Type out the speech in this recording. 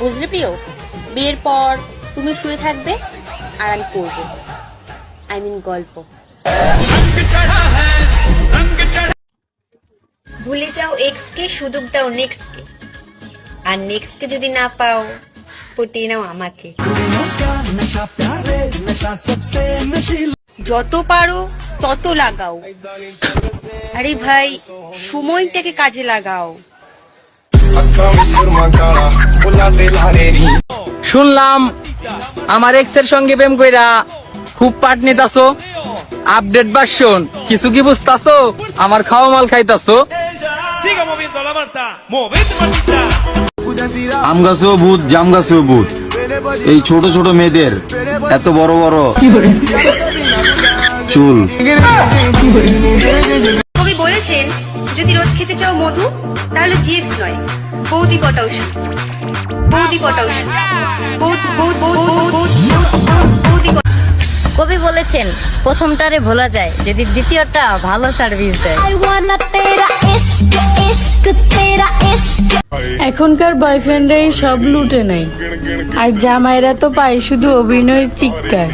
বুঝলে প্রিয়? বিয়ের পর তুমি শুয়ে থাকবে আর আমি করব। আই মিন গল্প। ভুলে যাও এক্স কে সুযোগ দাও নেক্সট কে আর নেক্সট কে যদি না পাও, পটিয়ে নাও আমাকে। যত পারো তত লাগাও। আরে ভাই, সময়টাকে কাজে লাগাও। শুনলাম আমার এক্সের সঙ্গে প্রেম কইরা খুব পাট নিতাছো আপডেট ভার্সন কিছু কি বুঝতাছো? আমার খাওয়া মাল খাইতাছো. আম গাছেও ভূত জাম গাছেও ভূত। এই ছোট ছোট মেয়েদের এত বড় বড় চুল। কবি বলেছেন যদি রোজ খেতে চাও মধু তাহলে জিএফ নয়। বৌদি বৌদি কবি বলেছেন প্রথমটারে ভোলা যায় যদি দ্বিতীয়টা ভালো সার্ভিস দেয়। এখনকার বয়ফ্রেন্ড সব লুটে নাই আর জামাইরা তো পায় শুধু অভিনয়ের চিৎকার।